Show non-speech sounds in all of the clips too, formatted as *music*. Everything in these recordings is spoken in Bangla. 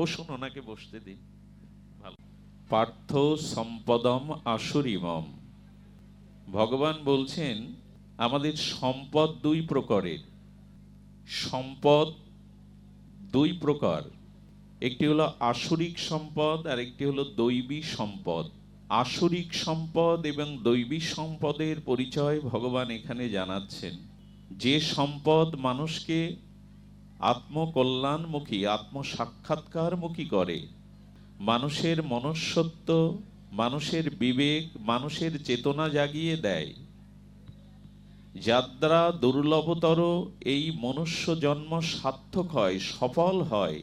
বসুন, ওনাকে বসতে দিন। পার্থ সম্পদম আসুরিমম। ভগবান বলছেন, আমাদের সম্পদ দুই প্রকারের। সম্পদ দুই প্রকার। একটি হলো আসরিক সম্পদ, আর একটি হলো দৈবী সম্পদ। আসরিক সম্পদ এবং দৈবী সম্পদের পরিচয় ভগবান এখানে জানাচ্ছেন। যে সম্পদ মানুষকে আত্মকল্যাণমুখী, আত্মসাক্ষাৎকারমুখী করে। মানুষের মনুষ্যত্ব, মানুষের বিবেক, মানুষের চেতনা জাগিয়ে দেয়। যাত্রা দুর্লভতর, এই মনুষ্য জন্ম সার্থক হয়, সফল হয়।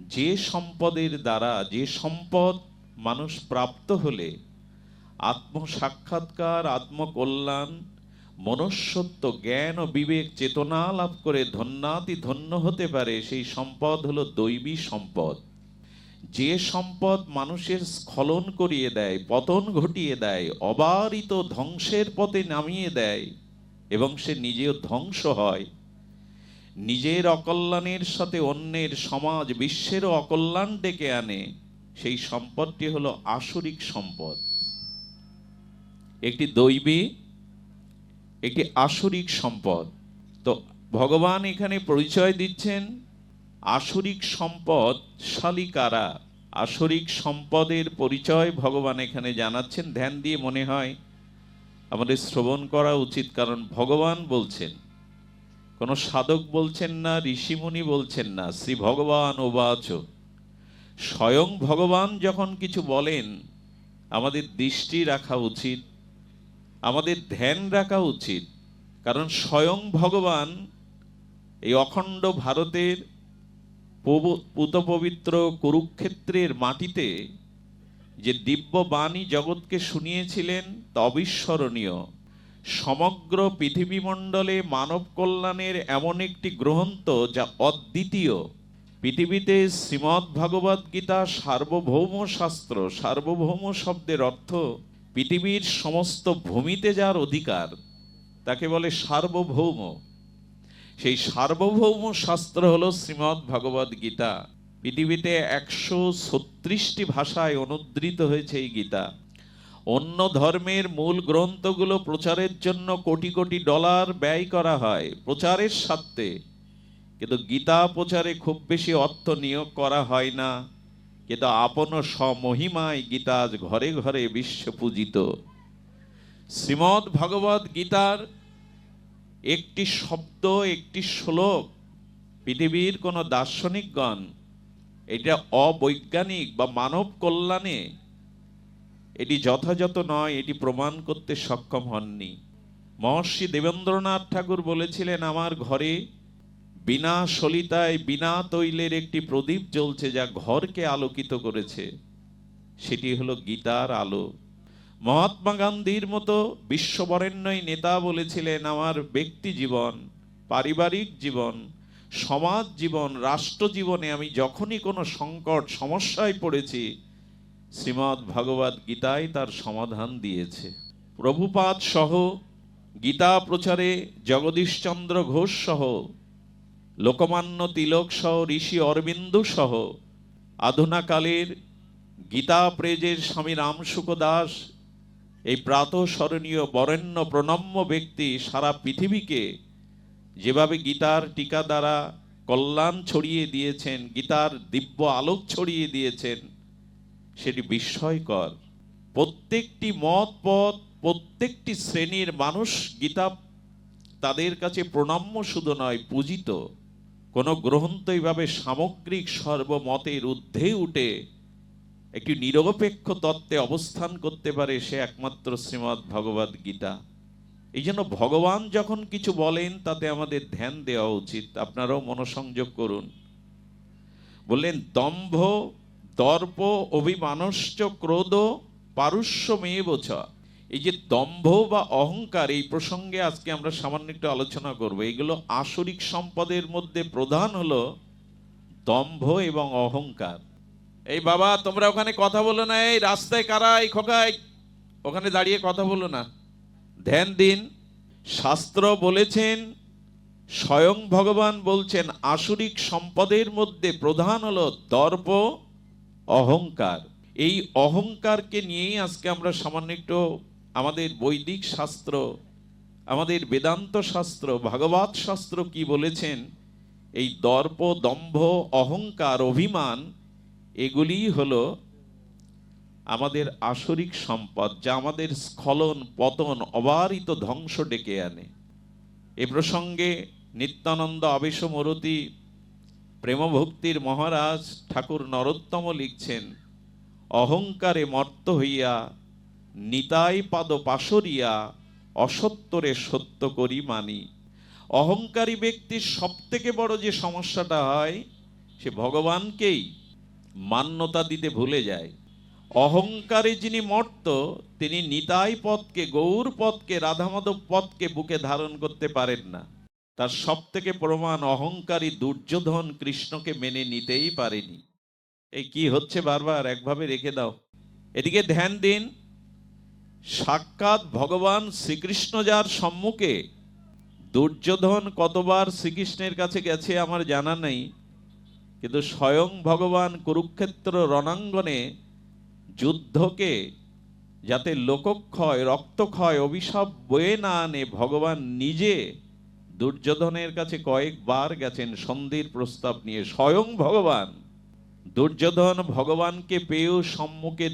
যে সম্পদের দ্বারা, যে সম্পদ মানুষ প্রাপ্ত হলে, আত্মসাক্ষাৎকার, আত্মকল্যাণ মনুষ্যত্ব, জ্ঞান ও বিবেক চেতনা লাভ করে ধন্যাতি ধন্য হতে পারে, সেই সম্পদ হলো দৈবী সম্পদ। যে সম্পদ মানুষের স্খলন করিয়ে দেয়, পতন ঘটিয়ে দেয়, অবারিত ধ্বংসের পথে নামিয়ে দেয় এবং সে নিজেও ধ্বংস হয়। নিজের অকল্যাণের সাথে অন্যের সমাজ বিশ্বেরও অকল্যাণ ডেকে আনে, সেই সম্পদটি হলো আসরিক সম্পদ। একটি দৈবী একটি আসরিক সম্পদ। তো ভগবান এখানে পরিচয় দিচ্ছেন আসরিক সম্পদ শালিকারা। আসরিক সম্পদের পরিচয় ভগবান এখানে জানাচ্ছেন। ধ্যান দিয়ে মনে হয় আমাদের শ্রবণ করা উচিত, কারণ ভগবান বলছেন। কোনো সাধক বলছেন না, ঋষিমুনি বলছেন না, শ্রী ভগবান ওবাচ স্বয়ং ভগবান যখন কিছু বলেন, আমাদের দৃষ্টি রাখা উচিত। আমাদের ধ্যান রাখা উচিত। কারণ স্বয়ং ভগবান এই অখণ্ড ভারতের পুত পবিত্র কুরুক্ষেত্রের মাটিতে যে দিব্য বাণী জগৎকে শুনিয়েছিলেন তা অবিস্মরণীয় সমগ্র পৃথিবীমণ্ডলে মানব কল্যাণের এমন একটি গ্রন্থ যা অদ্বিতীয়। পৃথিবীতে শ্রীমদ্ ভগবদ গীতা সার্বভৌম শাস্ত্র সার্বভৌম শব্দের অর্থ পৃথিবীর সমস্ত ভূমিতে যার অধিকার, তাকে বলে সার্বভৌম। সেই সার্বভৌম শাস্ত্র হলো শ্রীমদ্ ভগবদ গীতা। পৃথিবীতে একশো ছত্রিশটি ভাষায় অনুদ্রিত হয়েছে এই গীতা। অন্য ধর্মের মূল গ্রন্থগুলো প্রচারের জন্য কোটি কোটি ডলার ব্যয় করা হয় প্রচারের স্বার্থে। কিন্তু গীতা প্রচারে খুব বেশি অর্থ নিয়োগ করা হয় না। কিন্তু আপন স্বমহিমায় গীতা আজ ঘরে ঘরে বিশ্ব পূজিত। শ্রীমদ্ ভগবদ গীতার একটি শব্দ, একটি শ্লোক পৃথিবীর কোনো দার্শনিকগণ, এটা অবৈজ্ঞানিক বা মানব কল্যাণে এটি যথাযথ নয়, এটি প্রমাণ করতে সক্ষম হননি। মহর্ষি দেবেন্দ্রনাথ ঠাকুর বলেছিলেন, আমার ঘরে বিনা সলিতায়, বিনা তৈলের একটি প্রদীপ জ্বলছে যা ঘরকে আলোকিত করেছে। সেটি হলো গীতার আলো। মহাত্মা গান্ধীর মতো বিশ্ববরেণ্যই নেতা বলেছিলেন, আমার ব্যক্তি জীবন, পারিবারিক জীবন, সমাজ জীবন, রাষ্ট্র জীবনে আমি যখনই কোনো সংকট, সমস্যায় পড়েছি, শ্রীমদ্ ভগবদ গীতায় তার সমাধান দিয়েছে। প্রভুপাদ সহ গীতা প্রচারে জগদীশচন্দ্র ঘোষ সহ লোকমান্য তিলক সহ ঋষি অরবিন্দু সহ আধুনাকালের গীতা প্রেজের স্বামী রামসুখ দাস, এই প্রাতঃস্মরণীয় বরেণ্য প্রণম্য ব্যক্তি সারা পৃথিবীকে যেভাবে গীতার টিকা দ্বারা কল্যাণ ছড়িয়ে দিয়েছেন, গীতার দিব্য আলোক ছড়িয়ে দিয়েছেন, সেটি বিস্ময়কর। প্রত্যেকটি মত, পথ, প্রত্যেকটি শ্রেণির মানুষ গীতা তাদের কাছে প্রণম্য শুধু নয়, পূজিত। কোনো গ্রন্থ এইভাবে সামগ্রিক সর্বমতের ঊর্ধ্বে উঠে একটি নিরপেক্ষ তত্ত্বে অবস্থান করতে পারে সে একমাত্র শ্রীমদ্ ভগবদ গীতা। এই জন্য ভগবান যখন কিছু বলেন, তাতে আমাদের ধ্যান দেওয়া উচিত। আপনারাও মনোসংযোগ করুন। বললেন, দম্ভ, দর্প, অভিমানশ্চ ক্রোধ পারুষ্য মেয়ে বোঝা এই যে দম্ভ বা অহংকার, এই প্রসঙ্গে আজকে আমরা সামান্য একটু আলোচনা করব। এগুলো আসরিক সম্পদের মধ্যে প্রধান হলো দম্ভ এবং অহংকার। এই বাবা, তোমরা ওখানে কথা বলো না, এই রাস্তায় কারা, এই ওখানে দাঁড়িয়ে কথা বলো না। ধ্যান দিন, শাস্ত্র বলেছেন, স্বয়ং ভগবান বলছেন, আসুরিক সম্পদের মধ্যে প্রধান হলো দর্প, অহংকার। এই অহংকারকে নিয়েই আজকে আমরা সামান্য একটু আমাদের বৈদিক শাস্ত্র, আমাদের বেদান্ত শাস্ত্র, ভাগবত শাস্ত্র কি বলেছেন? এই দর্প, দম্ভ, অহংকার, অভিমান, এগুলি হলো আমাদের আসরিক সম্পদ যা আমাদের স্খলন, পতন, অবারিত ধ্বংস ডেকে আনে। এ প্রসঙ্গে নিত্যানন্দ আবেশ মরতি প্রেমভক্তির মহারাজ ঠাকুর নরোত্তম লিখছেন, অহংকারে মর্ত হইয়া নিতাই পাদ পাশরিয়া অসত্তরে সত্য করি মানি। অহংকারী ব্যক্তির সব থেকে বড় যে সমস্যাটা হয়, সে ভগবানকেই মান্যতা দিতে ভুলে যায়। অহংকারে যিনি মর্ত, তিনি নিতাই পদকে গৌর পদকে রাধামাধব পদকে বুকে ধারণ করতে পারেন না। তার সব থেকে প্রমাণ অহংকারী দুর্যোধন কৃষ্ণকে মেনে নিতেই পারেনি। এই কি হচ্ছে বারবার? একভাবে রেখে দাও। এদিকে ধ্যান দিন। সাক্ষাৎ ভগবান শ্রীকৃষ্ণ যার সম্মুখে। দুর্যোধন কতবার শ্রীকৃষ্ণের কাছে গেছে আমার জানা নেই। কিন্তু স্বয়ং ভগবান কুরুক্ষেত্র রণাঙ্গনে যুদ্ধকে যাতে লোকক্ষয়, রক্তক্ষয়, অভিশাপ বয়ে না আনে, ভগবান নিজে দুর্যোধনের কাছে কয়েকবার গেছেন সন্ধির প্রস্তাব নিয়ে। স্বয়ং ভগবান, দুর্যোধন ভগবানকে পেয়েও সম্মুখে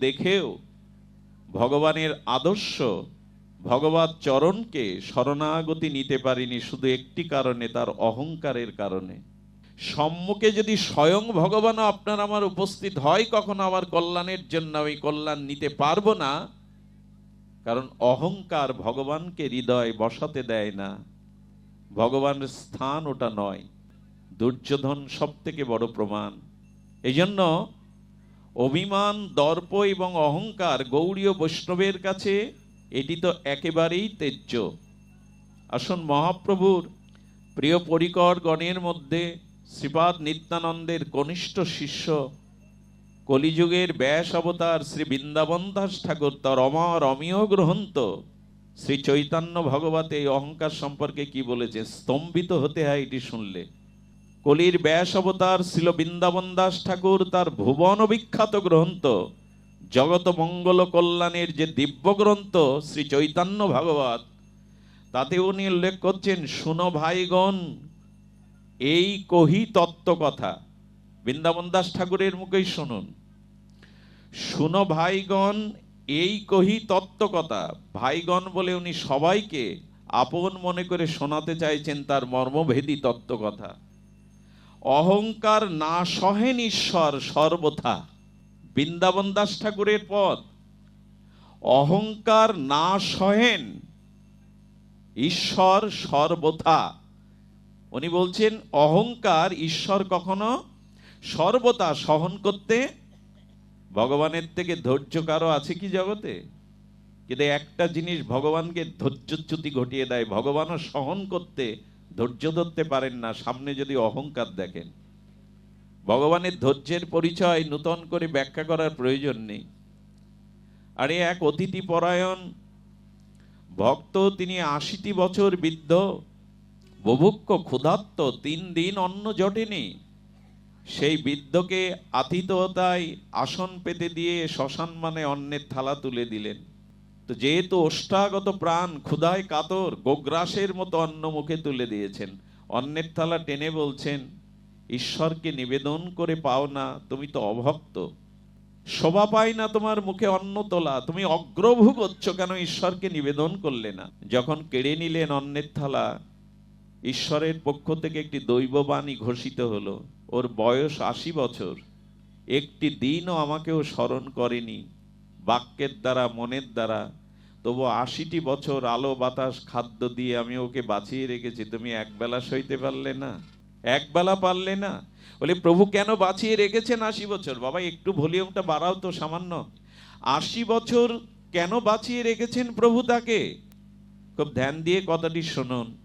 দেখেও ভগবানের আদর্শ ভগবত চরণকে শরণাগতি নিতে পারিনি শুধু একটি কারণে, তার অহংকারের কারণে। সম্মুখে যদি স্বয়ং ভগবানও আপনার আমার উপস্থিত হয়, কখনো আমার কল্যাণের জন্য ওই কল্যাণ নিতে পারব না। কারণ অহংকার ভগবানকে হৃদয় বসাতে দেয় না। ভগবানের স্থান ওটা নয়। দুর্যোধন সব থেকে বড় প্রমাণ। এই জন্য অভিমান, দর্প এবং অহংকার গৌড়ীয় বৈষ্ণবের কাছে এটি তো একেবারেই তেজ্য। আসুন মহাপ্রভুর প্রিয় পরিকর গণের মধ্যে শ্রীপাদ নিত্যানন্দের কনিষ্ঠ শিষ্য, কলিযুগের ব্যাস অবতার শ্রী বৃন্দাবন দাস ঠাকুর তার অমর অমীয় গ্রহন্ত। শ্রী চৈতন্য ভগবত এই অহংকার সম্পর্কে কি বলেছে? স্তম্ভিত হতে হয় এটি শুনলে। কলির ব্যাস অবতার ছিল বৃন্দাবন দাস ঠাকুর, তার ভুবন বিখ্যাত গ্রন্থ। জগত মঙ্গল কল্যাণের যে দিব্য গ্রন্থ, শ্রী চৈতন্য ভাগবত, তাতে উনি উল্লেখ করছেন, শুনো ভাইগণ, এই কহি তত্ত্ব কথা। বৃন্দাবন দাস ঠাকুরের মুখেই শুনুন। শুনো ভাইগণ, এই কহি তত্ত্ব কথা। ভাইগণ বলে উনি সবাইকে আপন মনে করে শোনাতে চাইছেন তার মর্মভেদী তত্ত্ব কথা। অহংকার না সহেন ঈশ্বর সর্বথা। বৃন্দাবন দাস ঠাকুরের পদ। অহংকার না সহেন ঈশ্বর সর্বথা। উনি বলছেন, অহংকার ঈশ্বর কখনো সর্বদা সহন করতে ভগবানের থেকে ধৈর্য কারও আছে কি জগতে? কিন্তু একটা জিনিস ভগবানকে ধৈর্যচ্যুতি ঘটিয়ে দেয়, ভগবানও সহন করতে ধৈর্য ধরতে পারেন না, সামনে যদি অহংকার দেখেন। ভগবানের ধৈর্যের পরিচয় নূতন করে ব্যাখ্যা করার প্রয়োজন নেই। আরে এক অতিথি পরায়ণ, ভক্ত, তিনি আশিটি বছর বৃদ্ধ, বুভুক্ষ ক্ষুধার্ত, তিন দিন অন্ন জটেনি। সেই বৃদ্ধকে আতিথতায় আসন পেতে দিয়ে শ্মশান মানে অন্নের থালা তুলে দিলেন। তো যেহেতু অষ্টাগত প্রাণ ক্ষুধায় কাতর, গোগ্রাসের মতো অন্ন মুখে তুলে দিয়েছেন। অন্নের থালা টেনে বলছেন, ঈশ্বরকে নিবেদন করে পাও না, তুমি তো অভক্ত। শোভা পাই না তোমার মুখে অন্ন তোলা, তুমি অগ্রভোগ করছ কেন ঈশ্বরকে নিবেদন করলে না? যখন কেড়ে নিলেন অন্নের থালা, ঈশ্বরের পক্ষ থেকে একটি দৈববাণী ঘোষিত হলো, ওর বয়স আশি বছর। একটি দিনও আমাকেও স্মরণ করেনি। বাক্যের দ্বারা, মনের দ্বারা। তবু আশিটি বছর আলো, বাতাস, খাদ্য দিয়ে আমি ওকে বাঁচিয়ে রেখেছি। তুমি একবেলা সইতে পারলে না। একবেলা পারলে না। বলে, প্রভু কেন বাঁচিয়ে রেখেছেন আশি বছর? বাবা, একটু ভলিউমটা বাড়াও তো সামান্য। আশি বছর কেন বাঁচিয়ে রেখেছেন প্রভু তাকে? খুব ধ্যান দিয়ে কথাটি শুনুন।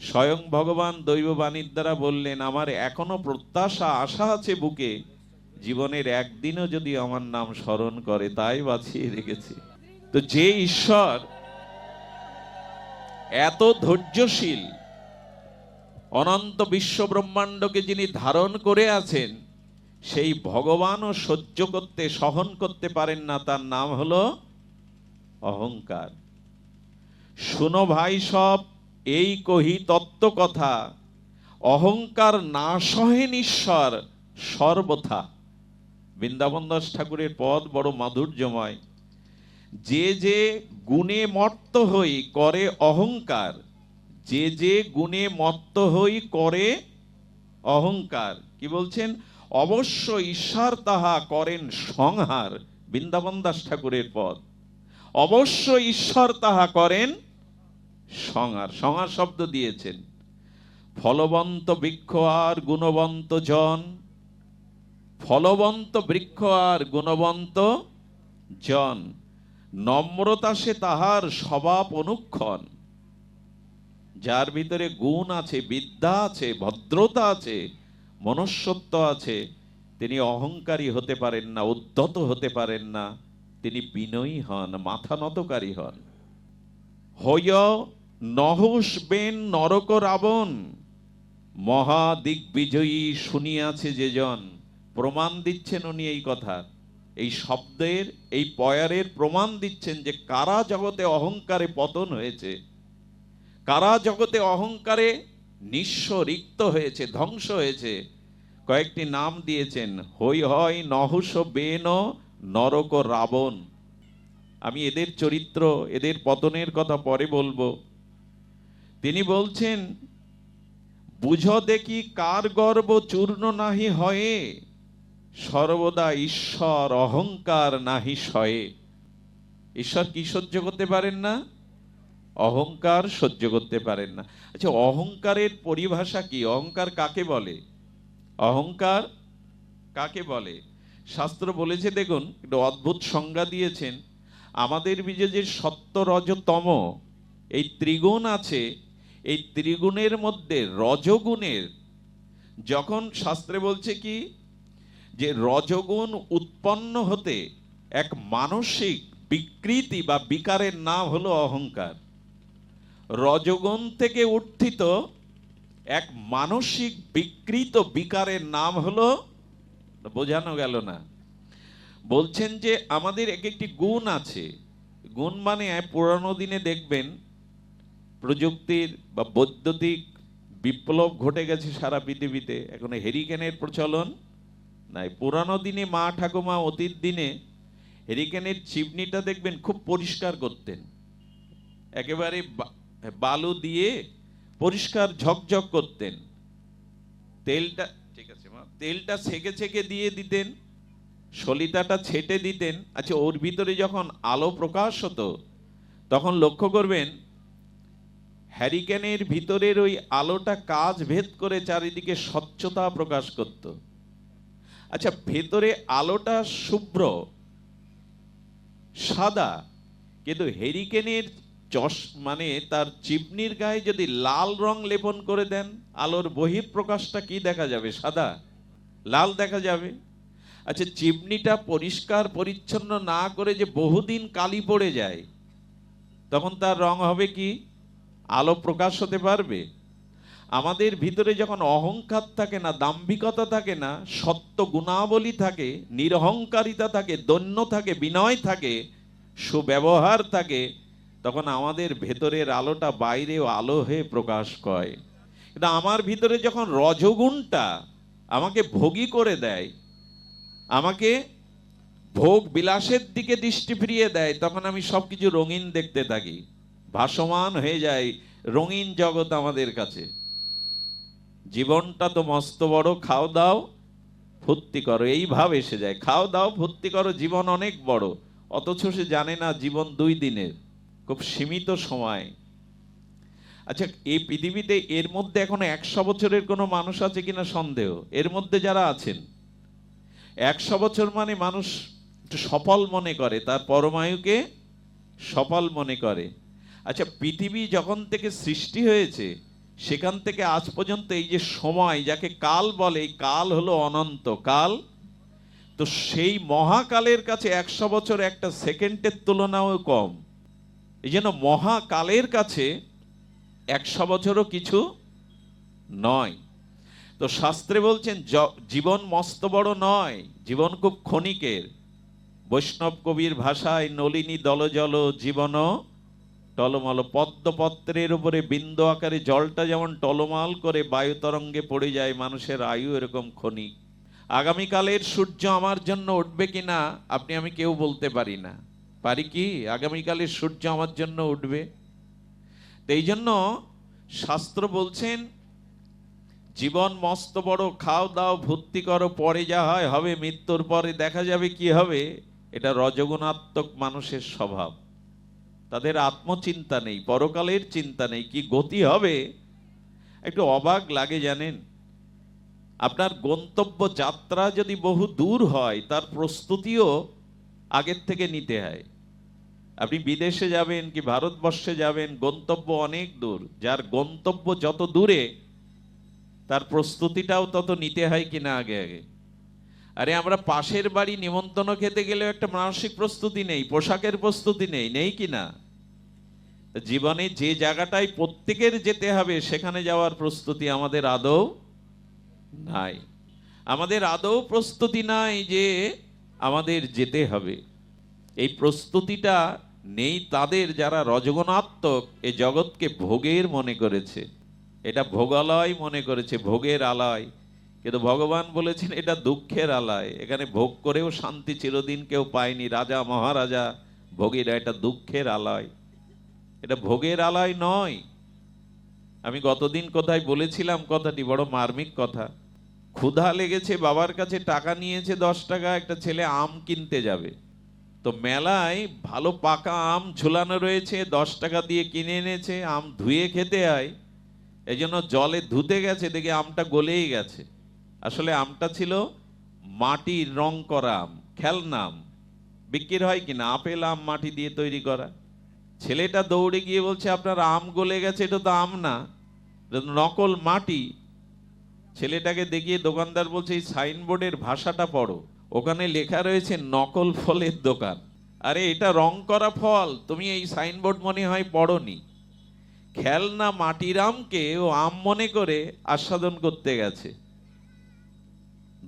স্বয়ং ভগবান দৈববাণীর দ্বারা বললেন, আমার এখনও প্রত্যাশা, আশা আছে বুকে। জীবনের একদিনও যদি আমার নাম স্মরণ করে, তাই বাঁচিয়ে রেখেছি। তো যে ঈশ্বর এত ধৈর্যশীল, অনন্ত বিশ্ব ব্রহ্মাণ্ডকে যিনি ধারণ করে আছেন, সেই ভগবানও সহ্য করতে, সহন করতে পারেন না, তার নাম হলো অহংকার। শুনো ভাই সব, এই কহি তত্ত্ব কথা, অহংকার না সহেন ঈশ্বর সর্বথা। বৃন্দাবন দাস ঠাকুরের পদ বড় মাধুর্যময়। যে যে গুণে মত্ত হই করে অহংকার, যে যে গুণে মত্ত হই করে অহংকার। কি বলছেন? অবশ্য ঈশ্বর তাহা করেন সংহার, বৃন্দাবন দাস ঠাকুরের পদ। অবশ্য ঈশ্বর তাহা করেন সংহার। সংহার শব্দ দিয়েছেন। ফলবন্ত বৃক্ষ আর গুণবন্ত জন ফলবন্ত বৃক্ষ আর গুণবন্ত জন, নম্রতা সে তাহার স্বভাব অনুক্ষণ। যার ভিতরে গুণ আছে, বিদ্যা আছে, ভদ্রতা আছে, মনুষ্যত্ব আছে, তিনি অহংকারী হতে পারেন না, উদ্ধত হতে পারেন না, তিনি বিনয়ী হন, মাথা নতকারী হন। হয় নহস বেন নরক রাবণ, মহা দিগ্বিজয়ী শুনিয়াছে যেজন প্রমাণ দিচ্ছেন উনি এই কথা। এই শব্দের, এই পয়ারের প্রমাণ দিচ্ছেন যে কারা জগতে অহংকারে পতন হয়েছে, কারা জগতে অহংকারে নিঃস্ব, রিক্ত হয়েছে, ধ্বংস হয়েছে। কয়েকটি নাম দিয়েছেন, হই হয় নহস বেন নরক রাবণ। আমি এদের চরিত্র, এদের পতনের কথা পরে বলব। তিনি বলছেন, বুঝ দেখি কার গর্ব চূর্ণ নাহি হয়ে? সর্বদা ঈশ্বর, অহংকার নাহি সয়ে। ঈশ্বর কি সহ্য করতে পারেন না? অহংকার সহ্য করতে পারেন না। আচ্ছা অহংকারের পরিভাষা কি? অহংকার কাকে বলে? অহংকার কাকে বলে? শাস্ত্র বলেছে, দেখুন, একটু অদ্ভুত সংজ্ঞা দিয়েছেন। আমাদের বীজে যে সত্য রজতম, এই ত্রিগুণ আছে, এই ত্রিগুণের মধ্যে রজগুণের। যখন শাস্ত্রে বলছে কি যে রজগুণ উৎপন্ন হতে এক মানসিক বিকৃতি বা বিকারের নাম হলো অহংকার। রজগুণ থেকে উত্থিত এক মানসিক বিকৃত বিকারের নাম হলো, বোঝানো গেল না। বলছেন যে আমাদের এক একটি গুণ আছে। গুণ মানে পুরানো দিনে দেখবেন প্রযুক্তির বা বৈদ্যুতিক বিপ্লব ঘটে গেছে সারা পৃথিবীতে। এখন হেরিকেনের প্রচলন নাই। পুরানো দিনে মা ঠাকুমা অতীত দিনে হেরিকেনের চিমনিটা দেখবেন, খুব পরিষ্কার করতেন। একেবারে বালু দিয়ে পরিষ্কার ঝকঝক করতেন। তেলটা, ঠিক আছে মা, তেলটা ছেঁকে ছেঁকে দিয়ে দিতেন, সলিতাটা ছেটে দিতেন। আচ্ছা ওর ভিতরে যখন আলো প্রকাশ হতো, তখন লক্ষ্য করবেন, হ্যারিকেনের ভিতরের ওই আলোটা কাজ ভেদ করে চারিদিকে স্বচ্ছতা প্রকাশ করত। আচ্ছা ভেতরে আলোটা শুভ্র, সাদা, কিন্তু হেরিকেনের চশ মানে তার চিমনির গায়ে যদি লাল রং লেপন করে দেন, আলোর বহিঃপ্রকাশটা কি দেখা যাবে? সাদা? লাল দেখা যাবে। আচ্ছা চিমনিটা পরিষ্কার, পরিচ্ছন্ন না করে যে বহুদিন কালি পড়ে যায়, তখন তার রং হবে কি? আলো প্রকাশ হতে পারবে? আমাদের ভিতরে যখন অহংকার থাকে না, দাম্ভিকতা থাকে না, সত্য গুণাবলী থাকে, নিরহংকারিতা থাকে, দৈন্য থাকে, বিনয় থাকে, সুব্যবহার থাকে, তখন আমাদের ভেতরের আলোটা বাইরেও আলো হয়ে প্রকাশ করে কিন্তু আমার ভিতরে যখন রজগুণটা আমাকে ভোগী করে দেয়, আমাকে ভোগ বিলাসের দিকে দৃষ্টি ফিরিয়ে দেয়, তখন আমি সব কিছু রঙিন দেখতে থাকি। ভাসমান হয়ে যায় রঙিন জগৎ আমাদের কাছে। জীবনটা তো মস্ত বড়, খাও দাও, ফুর্তি করো। এই ভাব এসে যায়। খাও দাও, ফুর্তি করো, জীবন অনেক বড়। অথচ সে জানে না জীবন দুই দিনের, খুব সীমিত সময়। আচ্ছা এই পৃথিবীতে এর মধ্যে এখনও একশো বছরের কোনো মানুষ আছে কিনা সন্দেহ? এর মধ্যে যারা আছেন, একশো বছর মানে মানুষ একটু সফল মনে করে, তার পরমায়ুকে সফল মনে করে। আচ্ছা পৃথিবী যখন থেকে সৃষ্টি হয়েছে সেখান থেকে আজ পর্যন্ত এই যে সময়, যাকে কাল বলে কাল হলো অনন্ত কাল। তো সেই মহাকালের কাছে একশো বছর একটা সেকেন্ডের তুলনাও কম। এই জন্য মহাকালের কাছে একশো বছরও কিছু নয়। তো শাস্ত্রে বলছেন জীবন মস্ত বড় নয়, জীবন খুব ক্ষণিকের। বৈষ্ণব কবির ভাষায়, নলিনী দলজল জীবন টলমল, পদ্মপত্রের উপরে বিন্দু আকারে জলটা যেমন টলমাল করে বায়ু তরঙ্গে পড়ে যায়, মানুষের আয়ু এরকম ক্ষণিক আগামীকালের সূর্য আমার জন্য উঠবে কিনা, আপনি আমি কেউ বলতে পারি না। পারি কি? আগামীকালের সূর্য আমার জন্য উঠবে। তো এই জন্য শাস্ত্র বলছেন, জীবন মস্ত বড়, খাও দাও, ভর্তি করো, পরে যা হয় হবে, মৃত্যুর পরে দেখা যাবে কি হবে? এটা রজগুণাত্মক মানুষের স্বভাব। তাদের আত্মচিন্তা নেই, পরকালের চিন্তা নেই, কি গতি হবে? একটু অবাক লাগে জানেন? আপনার গন্তব্য যাত্রা যদি বহু দূর হয়, তার প্রস্তুতিও আগের থেকে নিতে হয়। আপনি বিদেশে যাবেন কি ভারতবর্ষে যাবেন, গন্তব্য অনেক দূর। যার গন্তব্য যত দূরে, তার প্রস্তুতিটাও তত নিতে হয় কিনা আগে আগে। আরে আমরা পাশের বাড়ি নিমন্ত্রণ খেতে গেলেও একটা মানসিক প্রস্তুতি নেই, পোশাকের প্রস্তুতি নেই নেই কি না? জীবনে যে জায়গাটায় প্রত্যেকের যেতে হবে, সেখানে যাওয়ার প্রস্তুতি আমাদের আদৌ নাই। আমাদের আদৌ প্রস্তুতি নাই যে আমাদের যেতে হবে। এই প্রস্তুতিটা নেই তাদের যারা রজগণাত্মক এ জগৎকে ভোগের মনে করেছে। এটা ভোগালয় মনে করেছে, ভোগের আলয়। কিন্তু ভগবান বলেছেন, এটা দুঃখের আলায়। এখানে ভোগ করেও শান্তি চিরদিন কেউ পায়নি। রাজা, মহারাজা, ভোগীরা, এটা দুঃখের আলায়। এটা ভোগের আলায় নয়। আমি গতদিন কোথায় বলেছিলাম কথাটি, বড় মার্মিক কথা। ক্ষুধা লেগেছে, বাবার কাছে টাকা নিয়েছে, দশ টাকা, একটা ছেলে আম কিনতে যাবে। তো মেলায় ভালো পাকা আম ঝুলানো রয়েছে, দশ টাকা দিয়ে কিনে এনেছে, আম ধুয়ে খেতে হয় এই জন্য জলে ধুতে গেছে, দেখে আমটা গলেই গেছে। আসলে আমটা ছিল মাটির রং করা আম, খেলনা আম। বিক্রি হয় কিনা? আপেল আম মাটি দিয়ে তৈরি করা। ছেলেটা দৌড়ে গিয়ে বলছে, আপনার আম গলে গেছে, এটা তো আম না। নকল মাটি। ছেলেটাকে দেখিয়ে দোকানদার বলছে, এই সাইনবোর্ডের ভাষাটা পড়ো। ওখানে লেখা রয়েছে, নকল ফলের দোকান। আরে, এটা রং করা ফল। তুমি এই সাইনবোর্ড মনে হয় পড়নি। খেলনা মাটির আমকে ও আম মনে করে আস্বাদন করতে গেছে।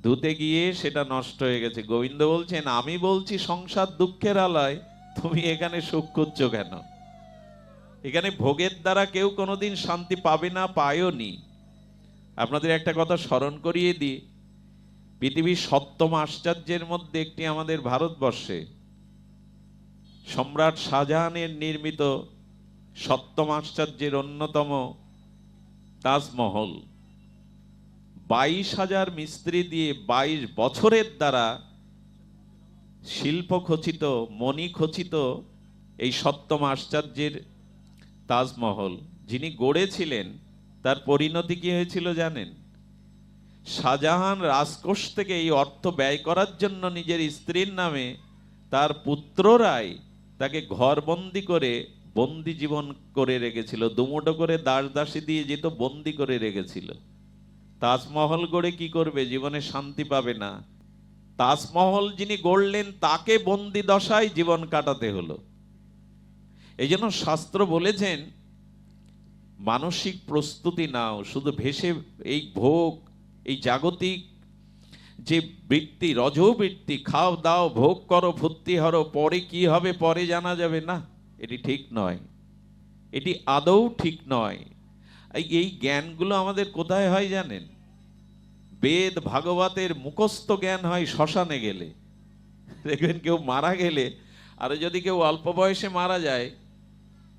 ধুতে গিয়ে সেটা নষ্ট হয়ে গেছে। গোবিন্দ বলছেন, আমি বলছি সংসার দুঃখের আলায়, তুমি এখানে সুখ খুঁজছো কেন? এখানে ভোগের দ্বারা কেউ কোনোদিন শান্তি পাবে না পায়ওনি আপনাদের একটা কথা স্মরণ করিয়ে দিই। পৃথিবীর সপ্তম আশ্চর্যের মধ্যে একটি আমাদের ভারতবর্ষে সম্রাট শাহজাহানের নির্মিত সপ্তম আশ্চর্যের অন্যতম তাজমহল। বাইশ হাজার মিস্ত্রি দিয়ে বাইশ বছরের দ্বারা শিল্প খচিত মণি খচিত এই সপ্তম আশ্চর্যের তাজমহল। যিনি গড়েছিলেন, তার পরিণতি কি হয়েছিল জানেন? শাহজাহান রাজকোষ থেকে এই অর্থ ব্যয় করার জন্য নিজের স্ত্রীর নামে তার পুত্ররাই তাকে ঘরবন্দি করে বন্দি জীবন করে রেখেছিল। দুমুটো করে দাস দাসী দিয়ে যেত বন্দি করে রেখেছিল। তাজমহল গড়ে কি করবে? জীবনে শান্তি পাবে না। তাজমহল যিনি গড়লেন, তাকে বন্দি দশায় জীবন কাটাতে হলো। এই জন্য শাস্ত্র বলেছেন, মানসিক প্রস্তুতি নাও, শুধু ভেসে এই ভোগ, এই জাগতিক যে বৃত্তি রজবৃত্তি খাও দাও, ভোগ করো ভর্তি হরো, পরে কি হবে, পরে জানা যাবে না। এটি ঠিক নয়। এটি আদৌ ঠিক নয়। এই- জ্ঞানগুলো আমাদের কোথায় হয় জানেন? বেদ ভাগবতের মুখস্থ জ্ঞান হয় শ্মশানে গেলে। দেখবেন কেউ মারা গেলে, আর যদি কেউ অল্প বয়সে মারা যায়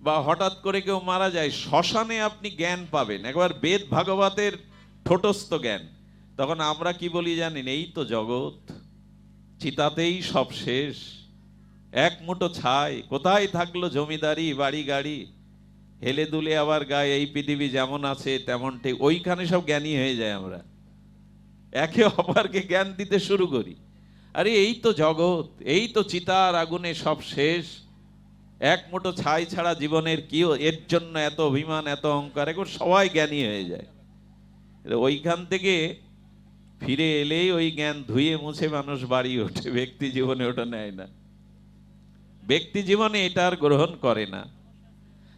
বা হঠাৎ করে কেউ মারা যায়, শ্মশানে আপনি জ্ঞান পাবেন। একবার বেদ ভাগবতের ঠোঁটস্থ জ্ঞান। তখন আমরা কি বলি জানেন? এই তো জগৎ, চিতাতেই সব শেষ। এক মুঠো ছাই, কোথায় থাকল জমিদারি বাড়ি গাড়ি হেলে দুলে আবার গায়ে এই পৃথিবী যেমন আছে, তেমন ঠিক। ওইখানে সব জ্ঞানী হয়ে যায় আমরা। একে অপরকে জ্ঞান দিতে শুরু করি। আরে এই তো জগৎ, এই তো চিতার আগুনে সব শেষ। এক মুঠো ছাই ছাড়া জীবনের কি এর জন্য এত অভিমান, এত অহংকার? এখন সবাই জ্ঞানী হয়ে যায়। ওইখান থেকে ফিরে এলেই ওই জ্ঞান ধুয়ে মুছে মানুষ বাড়ি ওঠে। ব্যক্তি জীবনে ওটা নেয় না। ব্যক্তি জীবনে এটা আর গ্রহণ করে না।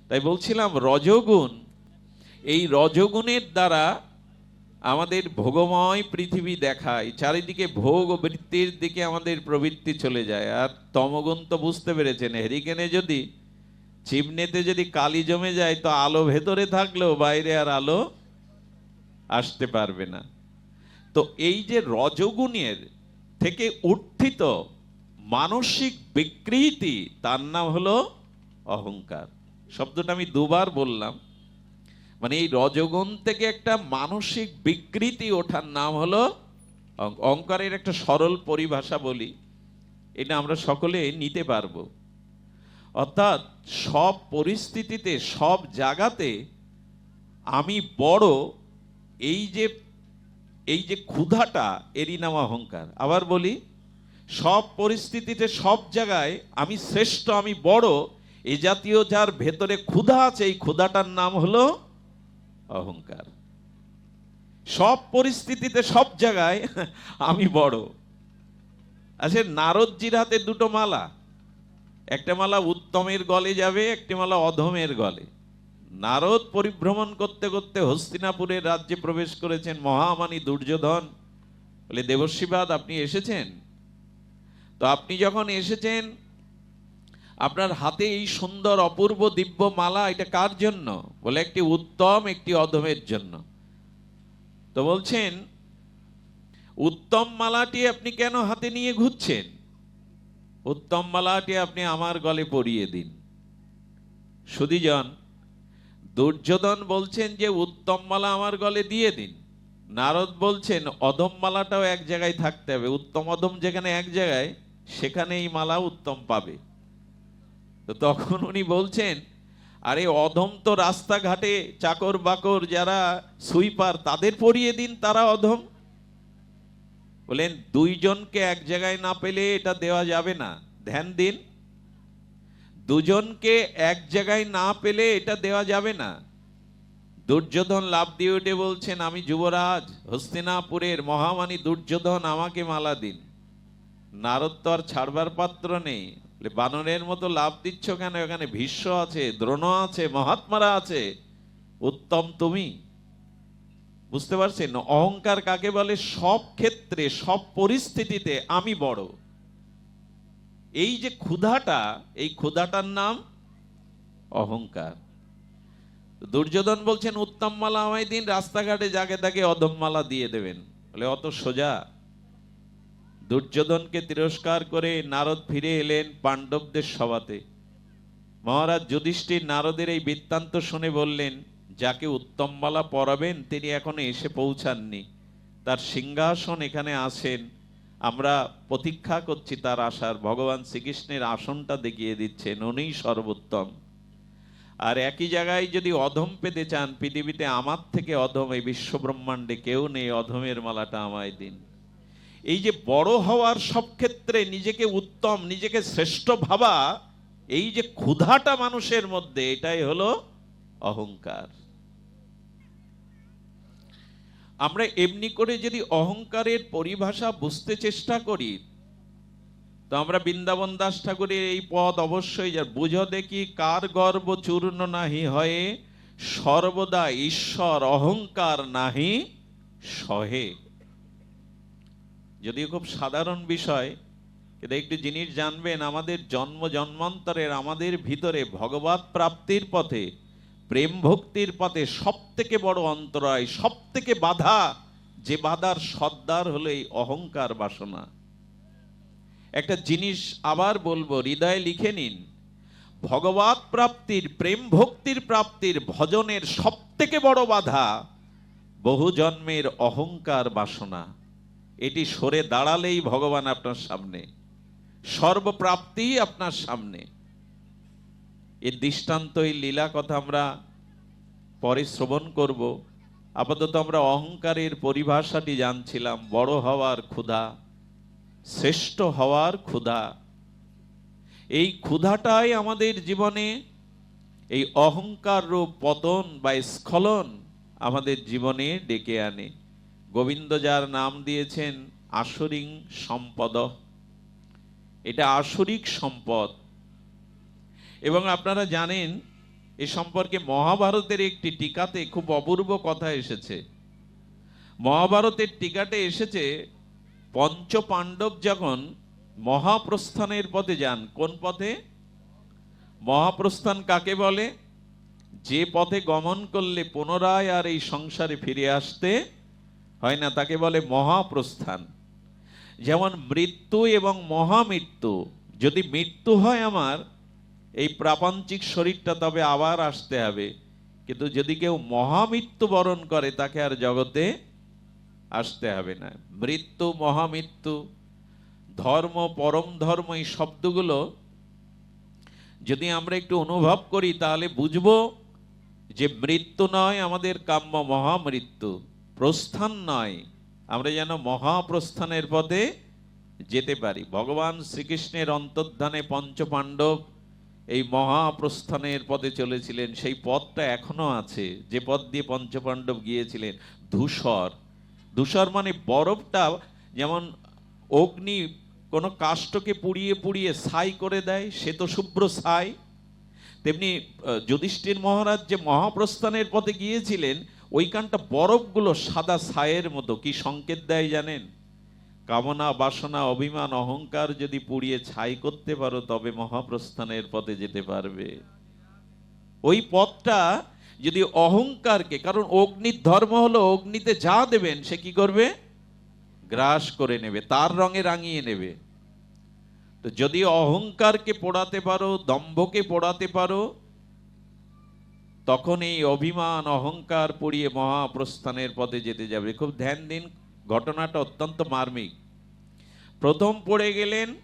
তাই বলছিলাম, রজগুণ। এই রজগুণের দ্বারা আমাদের ভোগময় পৃথিবী দেখায়, চারিদিকে ভোগ ও বৃত্তির দিকে আমাদের প্রবৃত্তি চলে যায়। আর তমগুণ তো বুঝতে পেরেছেন, হেরিকেনে যদি, চিমনেতে যদি কালি জমে যায়, তো আলো ভেতরে থাকলেও বাইরে আর আলো আসতে পারবে না। তো এই যে রজগুণের থেকে উত্থিত মানসিক বিকৃতি, তার নাম হলো অহংকার। শব্দটা আমি দুবার বললাম। মানে এই রজগুণ থেকে একটা মানসিক বিকৃতি ওঠার নাম হলো অহংকারের একটা সরল পরিভাষা বলি। এটা আমরা সকলে নিতে পারব। অর্থাৎ সব পরিস্থিতিতে, সব জায়গাতে আমি বড়, এই যে এই যে ক্ষুধাটা, এরই নাম অহংকার। আবার বলি, সব পরিস্থিতিতে, সব জায়গায় আমি শ্রেষ্ঠ, আমি বড় এই জাতীয় যার ভেতরে ক্ষুধা আছে, এই ক্ষুধাটার নাম হলো অহংকার। সব পরিস্থিতিতে, সব জায়গায় *laughs* আমি বড়। আচ্ছা নারদজির হাতে দুটো মালা। একটা মালা উত্তমের গলে যাবে, একটি মালা অধমের গলে। নারদ পরিভ্রমণ করতে করতে হস্তিনাপুরের রাজ্যে প্রবেশ করেছেন মহামানী দুর্যোধন। বলে দেবশিবাদ আপনি এসেছেন? তো আপনি যখন এসেছেন আপনার হাতে এই সুন্দর অপূর্ব দিব্য মালা এটা কার জন্য? বলে একটি উত্তম, একটি অধমের জন্য। তো বলছেন, উত্তম মালাটি আপনি কেন হাতে নিয়ে ঘুরছেন? উত্তম মালাটি আপনি আমার গলে পরিয়ে দিন। সুদীজন, দুর্যোধন বলছেন যে উত্তম মালা আমার গলে দিয়ে দিন। নারদ বলছেন, অধম মালাটাও এক জায়গায় থাকতে হবে। উত্তম অধম যেখানে এক জায়গায়, সেখানে এই মালা উত্তম পাবে। তো তখন উনি বলছেন, আরে, অধম তো রাস্তাঘাটে চাকর বাকর যারা সুইপার তাদের পরিয়ে দিন তারা অধম। বলেন, দুইজনকে এক জায়গায় না পেলে এটা দেওয়া যাবে না। ধ্যান দিন। দুজনকে এক জায়গায় না পেলে এটা দেওয়া যাবে না। দুর্যোধন লাভ দিয়ে উঠে বলছেন, আমি যুবরাজ, হস্তিনাপুরের মহামানী দুর্যোধন, আমাকে মালা দিন। নারদ তো আর ছাড়বার পাত্র নেই। বানরের মতো লাভ দিচ্ছ কেন? এখানে ভীষ্ম আছে, দ্রোণ আছে, মহাত্মারা আছে। উত্তম তুমি। বুঝতে পারছেন? অহংকার কাকে বলে? সব ক্ষেত্রে, সব পরিস্থিতিতে আমি বড়। এই যে ক্ষুধাটা, এই ক্ষুধাটার নাম অহংকার। দুর্যোধন বলছেন, উত্তম মালা আমায় দিন, রাস্তাঘাটে যাকে তাকে অধম মালা দিয়ে দেবেন। বলে, অত সোজা দুর্যোধনকে তিরস্কার করে নারদ ফিরে এলেন পাণ্ডবদের সভাতে। মহারাজ যুধিষ্ঠির নারদের এই বৃত্তান্ত শুনে বললেন, যাকে উত্তম মালা পরাবেন, তিনি এখনও এসে পৌঁছাননি। তার সিংহাসন এখানে আসেন আমরা প্রতীক্ষা করছি তার আসার। ভগবান শ্রীকৃষ্ণের আসনটা দেখিয়ে দিচ্ছেন, উনিই সর্বোত্তম। আর একই জায়গায় যদি অধম পেতে চান, পৃথিবীতে আমার থেকে অধম এই বিশ্ব ব্রহ্মাণ্ডে কেউ নেই, অধমের মালাটা আমায় দিন। এই যে বড় হওয়ার সব ক্ষেত্রে নিজেকে উত্তম, নিজেকে শ্রেষ্ঠ ভাবা, এই যে ক্ষুধাটা মানুষের মধ্যে, এটাই হলো অহংকার। আমরা এমনি করে যদি অহংকারের পরিভাষা বুঝতে চেষ্টা করি, তো আমরা বৃন্দাবন দাস ঠাকুরের এই পদ অবশ্যই যা বুঝো দেখি, কার গর্ব চূর্ণ নাহি হয়ে, সর্বদা ঈশ্বর অহংকার নাহি সহে। যদিও খুব সাধারণ বিষয়, কিন্তু একটি জিনিস জানবেন, আমাদের জন্ম জন্মান্তরের, আমাদের ভিতরে ভগবত প্রাপ্তির পথে, প্রেম ভক্তির পথে সব থেকে বড় অন্তরায় সব থেকে বাধা, যে বাধার সর্দার হলো এই অহংকার বাসনা। একটা জিনিস আবার বলব, হৃদয়ে লিখে নিন ভগবত প্রাপ্তির, প্রেম ভক্তির প্রাপ্তির ভজনের সব থেকে বড় বাধা, বহু জন্মের অহংকার বাসনা। এটি সরে দাঁড়ালেই ভগবান আপনার সামনে। সর্বপ্রাপ্তি আপনার সামনে। এর দৃষ্টান্ত এই লীলা কথা আমরা পরে শ্রবণ করব। আপাতত আমরা অহংকারের পরিভাষাটি জানছিলাম, বড় হওয়ার ক্ষুধা, শ্রেষ্ঠ হওয়ার ক্ষুধা। এই ক্ষুধাটাই আমাদের জীবনে এই অহংকার রূপ পতন বা স্খলন আমাদের জীবনে ডেকে আনে। গোবিন্দ যার নাম দিয়েছেন আসরিং সম্পদ। এটা আসরিক সম্পদ। এবং আপনারা জানেন, এ সম্পর্কে মহাভারতের একটি টিকাতে খুব অপূর্ব কথা এসেছে। মহাভারতের টিকাটে এসেছে পঞ্চ পাণ্ডব যখন মহাপ্রস্থানের পথে যান, কোন পথে? মহাপ্রস্থান কাকে বলে? যে পথে গমন করলে পুনরায় আর এই সংসারে ফিরে আসতে হয় না? তাকে বলে মহাপ্রস্থান। যেমন মৃত্যু এবং মহামৃত্যু, যদি মৃত্যু হয় আমার, এই প্রাপঞ্চিক শরীরটা তবে আবার আসতে হবে। কিন্তু যদি কেউ মহামৃত্যু বরণ করে, তাকে আর জগতে আসতে হবে না। মৃত্যু, মহামৃত্যু, ধর্ম, পরম ধর্ম, এই শব্দগুলো যদি আমরা একটু অনুভব করি, তাহলে বুঝব যে মৃত্যু নয় আমাদের কাম্য মহামৃত্যু। প্রস্থান নয় আমরা যেন মহাপ্রস্থানের পথে যেতে পারি। ভগবান শ্রীকৃষ্ণের অন্তর্ধানে পঞ্চপাণ্ডব এই মহাপ্রস্থানের পথে চলেছিলেন, সেই পথটা এখনও আছে, যে পথ দিয়ে পঞ্চপাণ্ডব গিয়েছিলেন, ধূসর। ধূসর মানে বরফটা যেমন অগ্নি কোনো কাষ্ঠকে পুড়িয়ে পুড়িয়ে ছাই করে দেয়, সে তো শুভ্র ছাই। তেমনি যুধিষ্ঠির মহারাজ যে মহাপ্রস্থানের পথে গিয়েছিলেন ওইখানটা বরফগুলো সাদা ছায়ের মতো। কি সংকেত দেয় জানেন? কামনা, বাসনা, অভিমান, অহংকার যদি পুড়িয়ে ছাই করতে পারো, তবে মহাপ্রস্থানের পথে যেতে পারবে। ওই পথটা যদি অহংকারকে, কারণ অগ্নির ধর্ম হলো অগ্নিতে যা দেবেন, সে কি করবে? গ্রাস করে নেবে, তার রঙে রাঙিয়ে নেবে। তো যদি অহংকারকে পোড়াতে পারো, দম্ভকে পোড়াতে পারো তখন এই অভিমান, অহংকার পড়িয়ে মহাপ্রস্থানের পথে যেতে যাবে। খুব ধ্যান দিন, ঘটনাটা অত্যন্ত মার্মিক। প্রথম পড়ে গেলেন,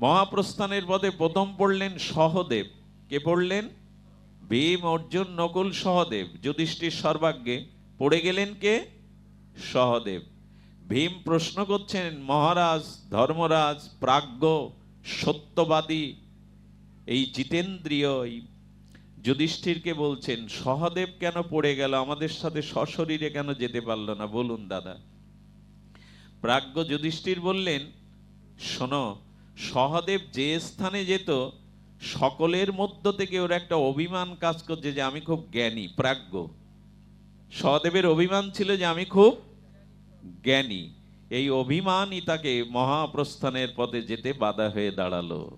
মহাপ্রস্থানের পথে প্রথম পড়লেন সহদেব। কে পড়লেন? ভীম অর্জুন নকুল সহদেব। যুধিষ্ঠির সর্বাগ্যে পড়ে গেলেন কে? সহদেব। ভীম প্রশ্ন করছেন, মহারাজ, ধর্মরাজ, প্রাজ্ঞ, সত্যবাদী, এই জিতেন্দ্রীয়, এই যুধিষ্ঠিরকে বলছেন, সহদেব কেন পড়ে গেল? আমাদের সাথে সশরীরে কেন যেতে পারল না? বলুন, দাদা। প্রাজ্ঞ যুধিষ্ঠির বললেন, শোনো, সহদেব যে স্থানে যেত, সকলের মধ্য থেকে ওর একটা অভিমান কাজ করছে যে আমি খুব জ্ঞানী, প্রাজ্ঞ। সহদেবের অভিমান ছিল যে আমি খুব জ্ঞানী। এই অভিমানই তাকে মহাপ্রস্থানের পথে যেতে বাধা হয়ে দাঁড়াল।